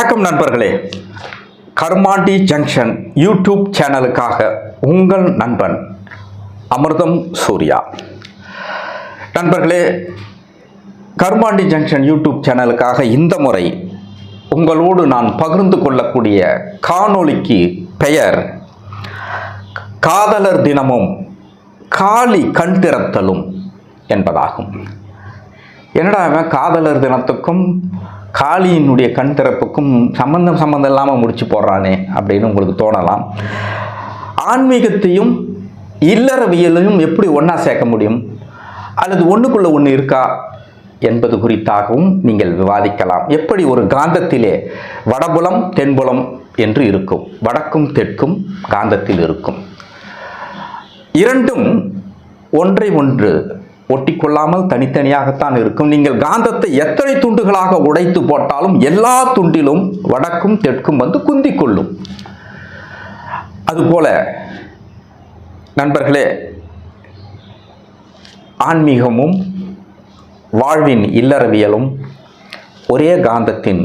வணக்கம் நண்பர்களே. கர்மாண்டி junction YouTube சேனலுக்காக உங்கள் நண்பன் அமிர்தம் சூர்யா. நண்பர்களே கர்மாண்டி ஜங்ஷன் யூடியூப் சேனலுக்காக இந்த முறை உங்களோடு நான் பகிர்ந்து கொள்ளக்கூடிய காணொளிக்கு பெயர் காதலர் தினமும் காளி கண் திறத்தலும் என்பதாகும். என்னடா காதலர் தினத்துக்கும் காளியினுடைய கண் திறப்புக்கும் சம்பந்தம் சம்பந்தம் இல்லாமல் முடிச்சு போடுறானே அப்படின்னு உங்களுக்கு தோணலாம். ஆன்மீகத்தையும் இல்லறவியலையும் எப்படி ஒன்றா சேர்க்க முடியும்? அல்லது ஒன்றுக்குள்ளே ஒன்று இருக்கா? என்பது குறித்தாகவும் நீங்கள் விவாதிக்கலாம். எப்படி ஒரு காந்தத்திலே வடபுலம் தென்புலம் என்று இருக்கும். வடக்கும் தெற்கும் காந்தத்தில் இருக்கும். இரண்டும் ஒன்றை ஒன்று ஒட்டிக்கொள்ளாமல் தனித்தனியாகத்தான் இருக்கும். நீங்கள் காந்தத்தை எத்தனை துண்டுகளாக உடைத்து போட்டாலும் எல்லா துண்டிலும் வடக்கும் தெற்கும் வந்து குந்திக் கொள்ளும் அதுபோல நண்பர்களே ஆன்மீகமும் வாழ்வின் இல்லறவியலும் ஒரே காந்தத்தின்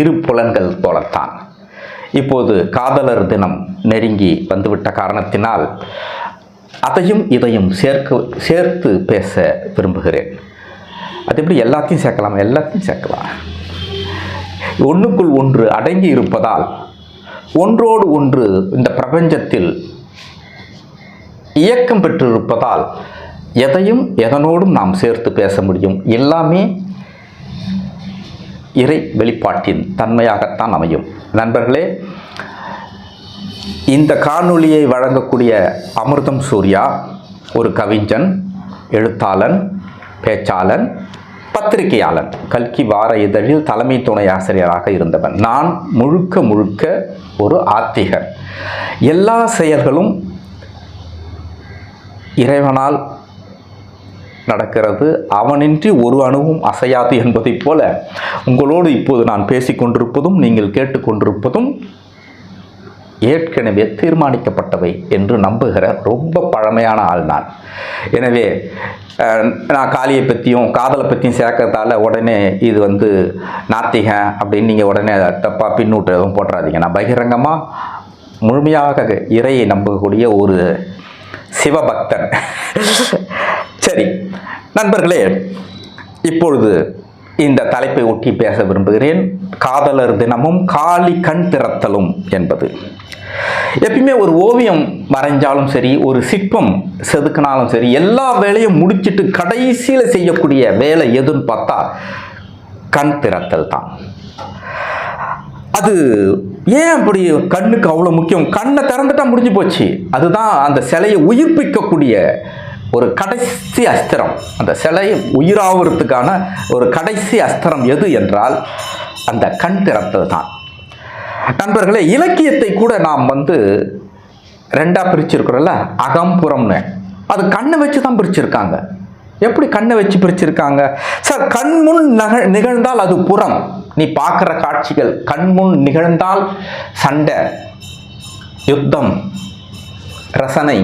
இரு புலன்கள் போலத்தான். இப்போது காதலர் தினம் நெருங்கி வந்துவிட்ட காரணத்தினால் அதையும் இதையும் சேர்க்க சேர்த்து பேச விரும்புகிறேன். அது எப்படி எல்லாத்தையும் சேர்க்கலாம்? எல்லாத்தையும் சேர்க்கலாம். ஒன்றுக்குள் ஒன்று அடங்கி இருப்பதால் ஒன்றோடு ஒன்று இந்த பிரபஞ்சத்தில் இயக்கம் பெற்றிருப்பதால் எதையும் எதனோடும் நாம் சேர்த்து பேச முடியும். எல்லாமே இறை வெளிப்பாட்டின் தன்மையாகத்தான் அமையும். நண்பர்களே இந்த காணொளியை வழங்கக்கூடிய அமிர்தம் சூர்யா ஒரு கவிஞன் எழுத்தாளன் பேச்சாளன் பத்திரிகையாளன் கல்கி வார இதழில் தலைமை துணை ஆசிரியராக இருந்தவன். நான் முழுக்க முழுக்க ஒரு ஆத்திகன் எல்லா செயல்களும் இறைவனால் நடக்கிறது. அவனின்றி ஒரு அணுவும் அசையாது என்பதைப் போல உங்களோடு இப்போது நான் பேசிக்கொண்டிருப்பதும் நீங்கள் கேட்டுக்கொண்டிருப்பதும் ஏற்கனவே தீர்மானிக்கப்பட்டவை என்று நம்புகிற ரொம்ப பழமையான ஆள் நான். எனவே நான் காளியை பற்றியும் காதலை பற்றியும் சேர்க்கறதால உடனே இது வந்து நாத்திகம் அப்படின்னு நீங்கள் உடனே தப்பாக பின்னூட்டு எதுவும் போட்டுறாதீங்க. நான் பகிரங்கமாக முழுமையாக இறையை நம்பக்கூடிய ஒரு சிவபக்தன். சரி நண்பர்களே இப்பொழுது இந்த தலைப்பை ஒட்டி பேச விரும்புகிறேன். காதலர் தினமும் காளி கண் திறத்தலும் என்பது. எப்பயுமே ஒரு ஓவியம் வரைஞ்சாலும் சரி ஒரு சிற்பம் செதுக்கினாலும் சரி எல்லா வேலையும் முடிச்சிட்டு கடைசியில் செய்யக்கூடிய வேலை எதுன்னு பார்த்தா கண் திறத்தல் தான். அது ஏன் அப்படி கண்ணுக்கு அவ்வளோ முக்கியம்? கண்ணை திறந்துட்டா முடிஞ்சு போச்சு. அதுதான் அந்த சிலையை உயிர்ப்பிக்கக்கூடிய ஒரு கடைசி அஸ்திரம். அந்த சிலையை உயிராகிறதுக்கான ஒரு கடைசி அஸ்திரம் எது என்றால் அந்த கண் திறத்தல் தான். நண்பர்களே இலக்கியத்தை கூட நாம் வந்து ரெண்டாக பிரிச்சிருக்கிறோம்ல அகம்புறம்னு. அது கண்ணை வச்சு தான் பிரிச்சிருக்காங்க. எப்படி கண்ணை வச்சு பிரிச்சிருக்காங்க? சார் கண் முன் நக நிகழ்ந்தால் அது புறம். நீ பார்க்குற காட்சிகள் கண் முன் நிகழ்ந்தால் சண்டை யுத்தம் ரசனை.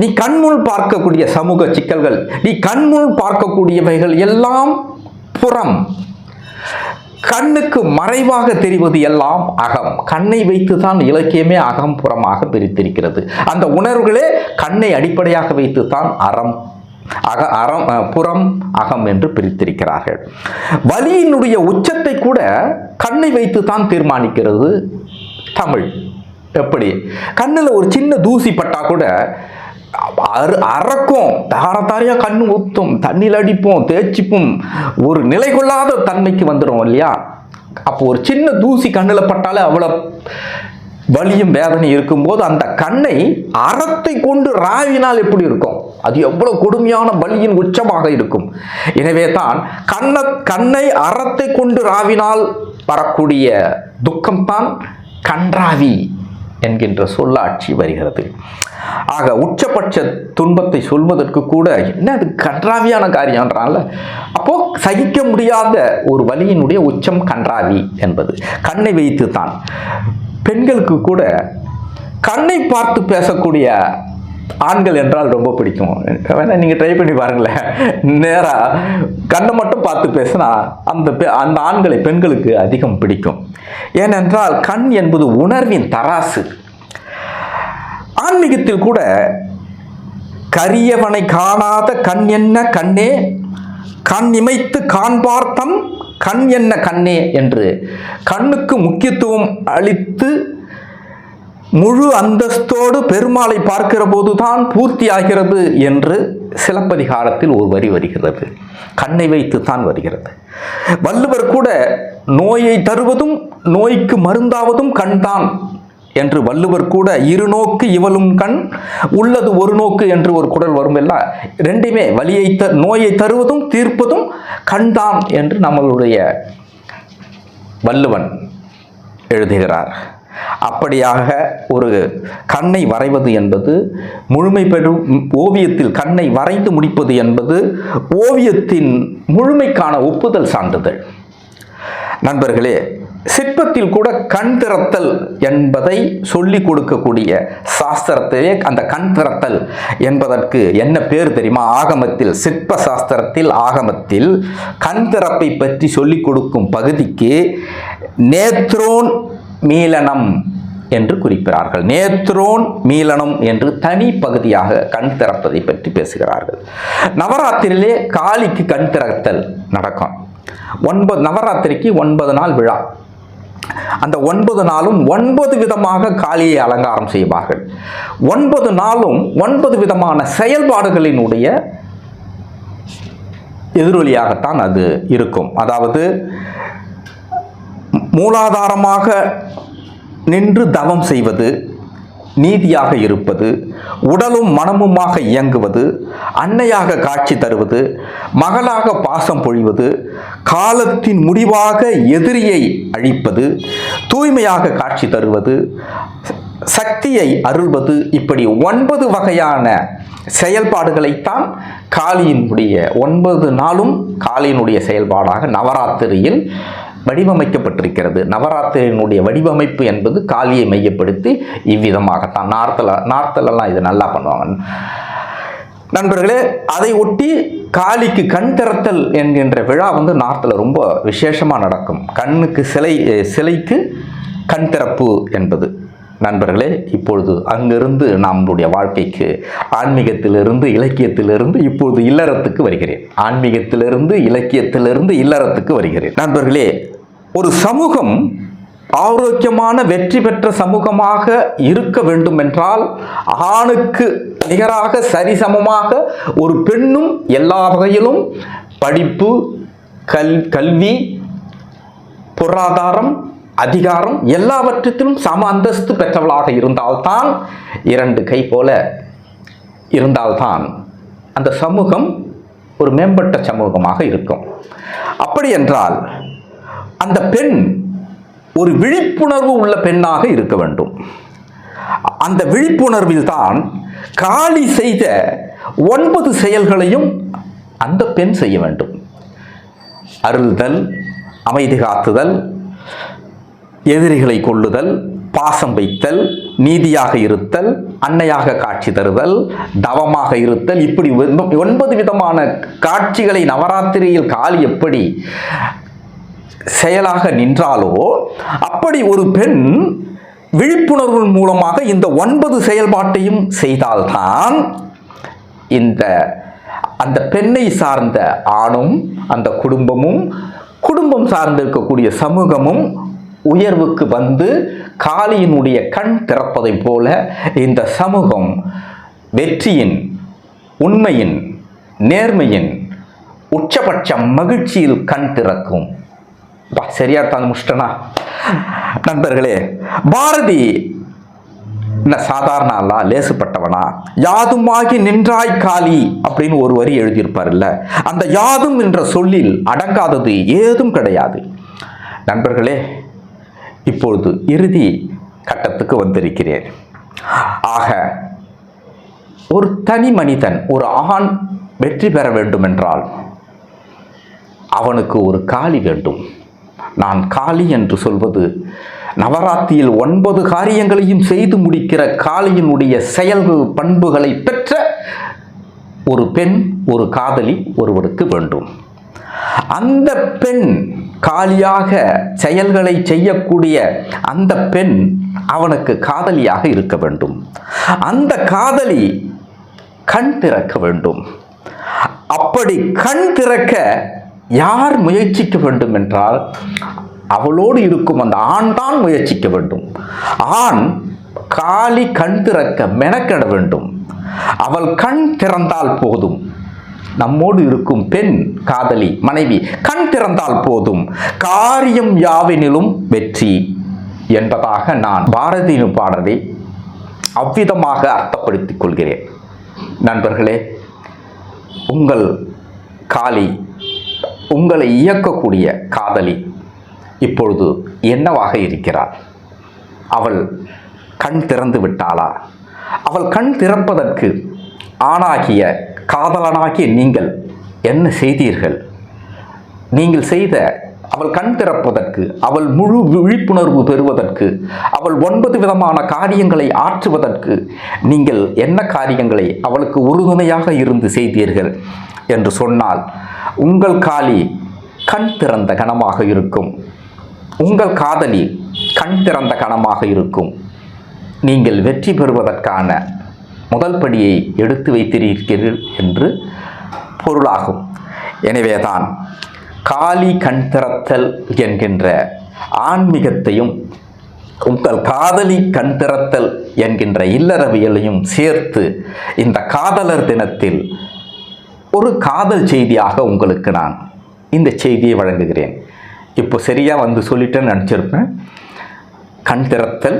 நீ கண்முன் பார்க்கக்கூடிய சமூக சிக்கல்கள் நீ கண்முன் பார்க்கக்கூடியவைகள் எல்லாம் புறம். கண்ணுக்கு மறைவாக தெரிவது எல்லாம் அகம். கண்ணை வைத்துதான் இலக்கியமே அகம் புறமாக பிரித்திருக்கிறது. அந்த உணர்வுகளே கண்ணை அடிப்படையாக வைத்துதான் அறம் அக அறம் புறம் அகம் என்று பிரித்திருக்கிறார்கள். வலியினுடைய உச்சத்தை கூட கண்ணை வைத்து தான் தீர்மானிக்கிறது தமிழ். எப்படி? கண்ணில் ஒரு சின்ன தூசி பட்டா கூட அறு அறக்கும். தார தாரையா கண்ணு ஊத்தும் தண்ணியில் அடிப்போம் தேய்ச்சிப்போம். ஒரு நிலை கொள்ளாத தன்மைக்கு வந்துடும் இல்லையா? அப்போ ஒரு சின்ன தூசி கண்ணில் பட்டாலே அவ்வளோ வலியும் வேதனை இருக்கும்போது அந்த கண்ணை அறத்தை கொண்டு ராவினால் எப்படி இருக்கும்? அது எவ்வளோ கொடுமையான வலியின் உச்சமாக இருக்கும். எனவே தான் கண்ண கண்ணை அறத்தை கொண்டு ராவினால் வரக்கூடிய துக்கம்தான் கன்றாவி என்கின்ற சொல்லாட்சி வருகிறது. ஆக உச்சபட்ச துன்பத்தை சொல்வதற்கு கூட என்ன அது கன்றாவியான காரியம்ன்றான்ல அப்போ சகிக்க முடியாத ஒரு வலியினுடைய உச்சம் கன்றாவி என்பது. கண்ணை வைத்து தான் பெண்களுக்கு கூட கண்ணை பார்த்து பேசக்கூடிய ஆண்கள் என்றால் ரொம்ப பிடிக்கும். வேணா நீங்கள் ட்ரை பண்ணி பாருங்களேன். நேராக கண்ணை மட்டும் பார்த்து பேசினா அந்த பெ- அந்த ஆண்களை பெண்களுக்கு அதிகம் பிடிக்கும். ஏனென்றால் கண் என்பது உணர்வின் தராசு. ஆன்மீகத்தில் கூட கரியவனை காணாத கண் என்ன கண்ணே? கண் இமைத்து காண்பார்த்தம் கண் என்ன கண்ணே? என்று கண்ணுக்கு முக்கியத்துவம் அளித்து முழு அந்தஸ்தோடு பெருமாளை பார்க்கிற போதுதான் பூர்த்தி ஆகிறது என்று சிலப்பதிகாரத்தில் ஒரு வரி வருகிறது. கண்ணை வைத்து தான் வருகிறது. வள்ளுவர் கூட நோயை தருவதும் நோய்க்கு மருந்தாவதும் கண்தான் என்று வள்ளுவர் கூட இரு நோக்கு இவளும் கண் உள்ளது ஒரு நோக்கு என்று ஒரு குடல் வரும் எல்லாம் ரெண்டுமே வலியை த நோயை தருவதும் தீர்ப்பதும் கண்தான் என்று நம்மளுடைய வள்ளுவன் எழுதுகிறார். அப்படியாக ஒரு கண்ணை வரைவது என்பது முழுமை பெறும் ஓவியத்தில் கண்ணை வரைந்து முடிப்பது என்பது ஓவியத்தின் முழுமைக்கான ஒப்புதல் சான்றிதழ். நண்பர்களே சிற்பத்தில் கூட கண் திறத்தல் என்பதை சொல்லிக் கொடுக்கக்கூடிய சாஸ்திரத்திலே அந்த கண் திறத்தல் என்பதற்கு என்ன பேர் தெரியுமா? ஆகமத்தில் சிற்ப சாஸ்திரத்தில் ஆகமத்தில் கண் திறப்பை பற்றி சொல்லிக் கொடுக்கும் பகுதிக்கு நேத்ரோன் மீளனம் என்று குறிப்பிறார்கள். நேத்ரோன் மீளனம் என்று தனி பகுதியாக கண் திறப்பதை பற்றி பேசுகிறார்கள். நவராத்திரியிலே காளிக்கு கண் திறத்தல் நடக்கும். ஒன்பது நவராத்திரிக்கு ஒன்பது நாள் விழா. அந்த ஒன்பது நாளும் ஒன்பது விதமாக காளியை அலங்காரம் செய்வார்கள். ஒன்பது நாளும் ஒன்பது விதமான செயல்பாடுகளினுடைய எதிரொலியாகத்தான் அது இருக்கும். அதாவது மூலாதாரமாக நின்று தவம் செய்வது நீதியாக இருப்பது உடலும் மனமுமாக இயங்குவது அன்னையாக காட்சி தருவது மகளாக பாசம் பொழிவது காலத்தின் முடிவாக எதிரியை அழிப்பது தூய்மையாக காட்சி தருவது சக்தியை அருள்வது இப்படி ஒன்பது வகையான செயல்பாடுகளைத்தான் காளியினுடைய ஒன்பது நாளும் காளியினுடைய செயல்பாடாக நவராத்திரியில் வடிவமைக்கப்பட்டிருக்கிறது. நவராத்திரியினுடைய வடிவமைப்பு என்பது காளியை மையப்படுத்தி இவ்விதமாகத்தான். நார்த்தில் நார்த்தலெல்லாம் இது நல்லா பண்ணுவாங்க. நண்பர்களே அதை ஒட்டி காளிக்கு கண் திறத்தல் என்கின்ற விழா வந்து நார்த்தில் ரொம்ப விசேஷமாக நடக்கும். கண்ணுக்கு சிலை சிலைக்கு கண் திறப்பு என்பது. நண்பர்களே இப்பொழுது அங்கிருந்து நம்முடைய வாழ்க்கைக்கு ஆன்மீகத்திலிருந்து இலக்கியத்திலிருந்து இப்பொழுது இல்லறத்துக்கு வருகிறேன். ஆன்மீகத்திலிருந்து இலக்கியத்திலிருந்து இல்லறத்துக்கு வருகிறேன். நண்பர்களே ஒரு சமூகம் ஆரோக்கியமான வெற்றி பெற்ற சமூகமாக இருக்க வேண்டும் என்றால் ஆணுக்கு நிகராக சரிசமமாக ஒரு பெண்ணும் எல்லா வகையிலும் படிப்பு கல் கல்வி பொருளாதாரம் அதிகாரம் எல்லாவற்றிலும் சம அந்தஸ்து பெற்றவளாக இருந்தால்தான் இரண்டு கை போல இருந்தால்தான் அந்த சமூகம் ஒரு மேம்பட்ட சமூகமாக இருக்கும். அப்படி என்றால் அந்த பெண் ஒரு விழிப்புணர்வு உள்ள பெண்ணாக இருக்க வேண்டும். அந்த விழிப்புணர்வில் தான் காளி செய்த ஒன்பது செயல்களையும் அந்த பெண் செய்ய வேண்டும். அருள்தல் அமைதி காத்துதல் எதிரிகளை கொள்ளுதல் பாசம் வைத்தல் நீதியாக இருத்தல் அன்னையாக காட்சி தருதல் தவமாக இருத்தல் இப்படி ஒன்பது விதமான காட்சிகளை நவராத்திரியில் காளி எப்படி செயலாக நின்றாலோ அப்படி ஒரு பெண் விழிப்புணர்வு மூலமாக இந்த ஒன்பது செயல்பாட்டையும் செய்தால்தான் இந்த அந்த பெண்ணை சார்ந்த ஆணும் அந்த குடும்பமும் குடும்பம் சார்ந்திருக்கக்கூடிய சமூகமும் உயர்வுக்கு வந்து காளியினுடைய கண் திறப்பதைப் போல இந்த சமூகம் வெற்றியின் உண்மையின் நேர்மையின் உச்சபட்ச மகிழ்ச்சியில் கண் திறக்கும். பா, சரியா தாங்க முஷ்டனா? நண்பர்களே பாரதி என்ன சாதாரண அல்லா லேசுப்பட்டவனா? யாதுமாகி நின்றாய் காலி அப்படின்னு ஒரு வரி எழுதியிருப்பார்ல. அந்த யாதும் என்ற சொல்லில் அடங்காதது ஏதும் கிடையாது. நண்பர்களே இப்பொழுது இறுதி கட்டத்துக்கு வந்திருக்கிறேன். ஆக ஒரு தனி மனிதன் ஒரு ஆண் வெற்றி பெற வேண்டுமென்றால் அவனுக்கு ஒரு காலி வேண்டும். நான் காளி என்று சொல்வது நவராத்திரியில் ஒன்பது காரியங்களையும் செய்து முடிக்கிற காளியினுடைய செயல்கள் பண்புகளை பெற்ற ஒரு பெண் ஒரு காதலி ஒருவருக்கு வேண்டும். அந்த பெண் காலியாக செயல்களை செய்யக்கூடிய அந்த பெண் அவனுக்கு காதலியாக இருக்க வேண்டும். அந்த காதலி கண் திறக்க வேண்டும். அப்படி கண் திறக்க யார் முயற்சிக்க வேண்டும் என்றால் அவளோடு இருக்கும் அந்த ஆண் தான் முயற்சிக்க வேண்டும். ஆண் காலி கண் திறக்க மெனக்கெட வேண்டும். அவள் கண் திறந்தால் போதும். நம்மோடு இருக்கும் பெண் காதலி மனைவி கண் திறந்தால் போதும். காரியம் யாவினிலும் வெற்றி என்பதாக நான் பாரதியின் பாடலை அவ்விதமாக அர்த்தப்படுத்திக் கொள்கிறேன். நண்பர்களே உங்கள் காளி உங்களை இயக்கக்கூடிய காதலி இப்பொழுது என்னவாக இருக்கிறாள்? அவள் கண் திறந்து விட்டாளா? அவள் கண் திறப்பதற்கு ஆணாகிய காதலனாகிய நீங்கள் என்ன செய்தீர்கள்? நீங்கள் செய்த அவள் கண் திறப்பதற்கு அவள் முழு விழிப்புணர்வு பெறுவதற்கு அவள் ஒன்பது விதமான காரியங்களை ஆற்றுவதற்கு நீங்கள் என்ன காரியங்களை அவளுக்கு உறுதுணையாக இருந்து செய்தீர்கள்? என்று சொன்னால் உங்கள் காலி கண் திறந்த கணமாக இருக்கும். உங்கள் காதலி கண் திறந்த கணமாக இருக்கும். நீங்கள் வெற்றி பெறுவதற்கான முதல் படியை எடுத்து வைத்திருக்கிறீர்கள் என்று பொருளாகும். எனவேதான் காளி கண் திறத்தல் என்கின்ற ஆன்மீகத்தையும் உங்கள் காதலி கண் திறத்தல் என்கின்ற இல்லறவியலையும் சேர்த்து இந்த காதலர் தினத்தில் ஒரு காதல் செய்தியாக உங்களுக்கு நான் இந்த செய்தியை வழங்குகிறேன். இப்போ சரியாக வந்து சொல்லிட்டேன்னு நினச்சிருப்பேன். கண் திறத்தல்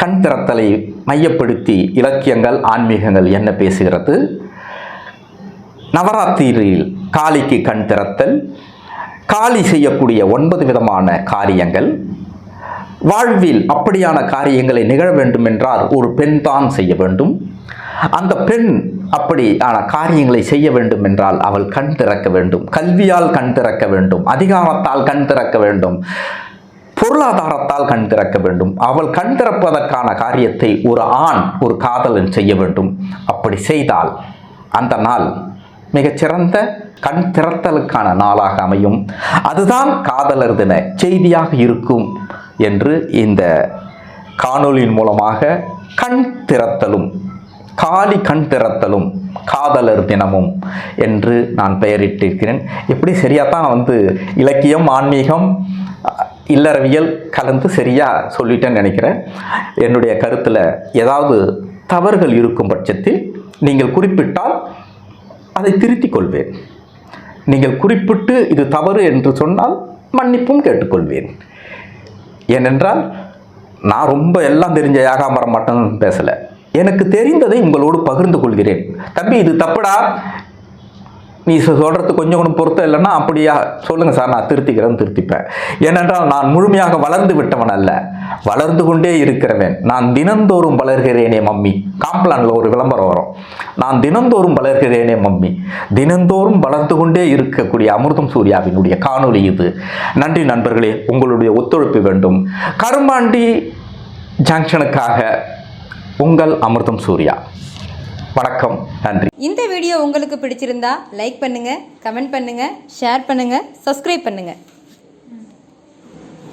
கண் திறத்தலை மையப்படுத்தி இலக்கியங்கள் ஆன்மீகங்கள் என்ன பேசுகிறது? நவராத்திரியில் காளிக்கு கண் திறத்தல் காளி செய்யக்கூடிய ஒன்பது விதமான காரியங்கள். வாழ்வில் அப்படியான காரியங்களை நிகழ வேண்டும் என்றால் ஒரு பெண் தான் செய்ய வேண்டும். அந்த பெண் அப்படியான காரியங்களை செய்ய வேண்டும் என்றால் அவள் கண் திறக்க வேண்டும். கல்வியால் கண் திறக்க வேண்டும். அதிகாரத்தால் கண் திறக்க வேண்டும். பொருளாதாரத்தால் கண் திறக்க வேண்டும். அவள் கண் திறப்பதற்கான காரியத்தை ஒரு ஆண் ஒரு காதலன் செய்ய வேண்டும். அப்படி செய்தால் அந்த நாள் மிகச்சிறந்த கண் திறத்தலுக்கான நாளாக அமையும். அதுதான் காதலர் தின செய்தியாக இருக்கும் என்று இந்த காணொலியின் மூலமாக கண் திறத்தலும் காலி கண் திறத்தலும் காதலர் தினமும் என்று நான் பெயரிட்டிருக்கிறேன். எப்படி சரியாக தான் வந்து இலக்கியம் ஆன்மீகம் இல்லறவியல் கலந்து சரியாக சொல்லிட்டேன்னு நினைக்கிறேன். என்னுடைய கருத்தில் ஏதாவது தவறுகள் இருக்கும் பட்சத்தில் நீங்கள் குறிப்பிட்டால் அதை திருத்திக் கொள்வேன். நீங்கள் குறிப்பிட்டு இது தவறு என்று சொன்னால் மன்னிப்பும் கேட்டுக்கொள்வேன். ஏனென்றால் நான் ரொம்ப எல்லாம் தெரிஞ்ச யாகாமரம் மட்டும் பேசலை. எனக்கு தெரிந்ததை உங்களோடு பகிர்ந்து கொள்கிறேன். தம்பி இது தப்புடா? நீ சொல்கிறது கொஞ்சம் கொஞ்சம் பொருத்தம் இல்லைன்னா அப்படியா? சொல்லுங்கள் சார் நான் திருத்திக்கிறேன் திருத்திப்பேன். ஏனென்றால் நான் முழுமையாக வளர்ந்து விட்டவன் அல்ல. வளர்ந்து கொண்டே இருக்கிறவன். நான் தினந்தோறும் வளர்கிறேனே மம்மி. காம்ப்ளானில் ஒரு விளம்பரம் வரும். நான் தினந்தோறும் வளர்கிறேனே மம்மி. தினந்தோறும் வளர்ந்து கொண்டே இருக்கக்கூடிய அமிர்தம் சூர்யாவினுடைய காணொளி இது. நன்றி நண்பர்களே உங்களுடைய ஒத்துழைப்பு வேண்டும். கருமாண்டி ஜங்ஷனுக்காக உங்கள் அமிர்தம் சூர்யா. வணக்கம் நன்றி. இந்த வீடியோ உங்களுக்கு பிடிச்சிருந்தா லைக் பண்ணுங்க கமெண்ட் பண்ணுங்க ஷேர் பண்ணுங்க சப்ஸ்கிரைப் பண்ணுங்க.